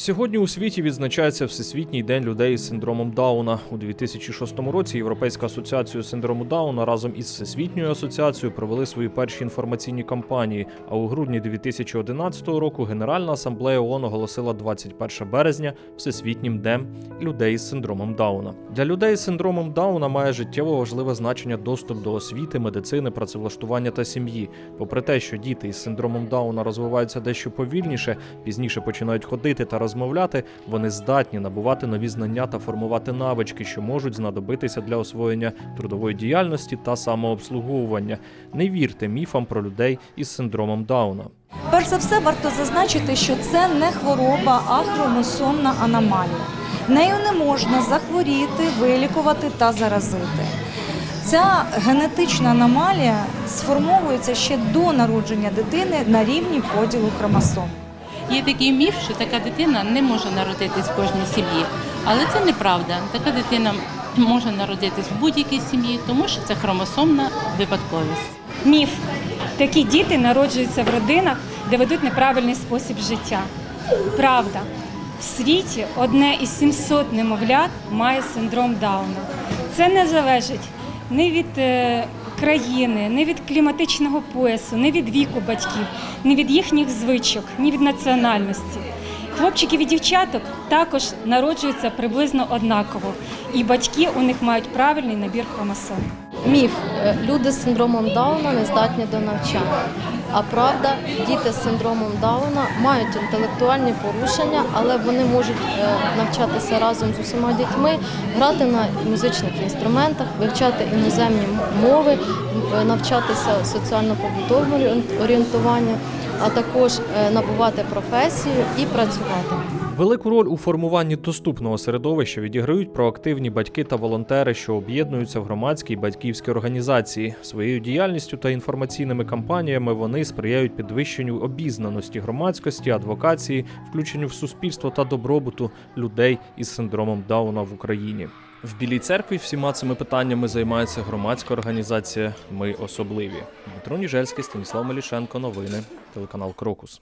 Сьогодні у світі відзначається Всесвітній день людей з синдромом Дауна. У 2006 році Європейська асоціація синдрому Дауна разом із Всесвітньою асоціацією провели свої перші інформаційні кампанії. А у грудні 2011 року Генеральна асамблея ООН оголосила 21 березня Всесвітнім днем людей з синдромом Дауна. Для людей з синдромом Дауна має життєво важливе значення доступ до освіти, медицини, працевлаштування та сім'ї. Попри те, що діти із синдромом Дауна розвиваються дещо повільніше, пізніше починають ходити та розмовляти, вони здатні набувати нові знання та формувати навички, що можуть знадобитися для освоєння трудової діяльності та самообслуговування. Не вірте міфам про людей із синдромом Дауна. Перш за все, варто зазначити, що це не хвороба, а хромосомна аномалія. Нею не можна захворіти, вилікувати та заразити. Ця генетична аномалія сформовується ще до народження дитини на рівні поділу хромосом. Є такий міф, що така дитина не може народитись в кожній сім'ї. Але це неправда. Така дитина може народитись в будь-якій сім'ї, тому що це хромосомна випадковість. Міф. Такі діти народжуються в родинах, де ведуть неправильний спосіб життя. Правда, в світі одне із 700 немовлят має синдром Дауна. Це не залежить ні від е, країни, не від кліматичного поясу, не від віку батьків, не від їхніх звичок, ні від національності. Хлопчиків і дівчаток також народжуються приблизно однаково, і батьки у них мають правильний набір хромосом. Міф Е, люди з синдромом Дауна не здатні до навчання. А правда, діти з синдромом Дауна мають інтелектуальні порушення, але вони можуть е, навчатися разом з усіма дітьми, грати на музичних інструментах, вивчати іноземні мови, навчатися соціально-побутовому орієн- орієнтуванню, а також е, набувати професію і працювати. Велику роль у формуванні доступного середовища відіграють проактивні батьки та волонтери, що об'єднуються в громадські й батьківські організації. Своєю діяльністю та інформаційними кампаніями вони сприяють підвищенню обізнаності громадськості, адвокації, включенню в суспільство та добробуту людей із синдромом Дауна в Україні. В Білій церкві всіма цими питаннями займається громадська організація Ми особливі. Дмитро Ніжельський, Станіслав Мелішенко. Новини, телеканал Крокус.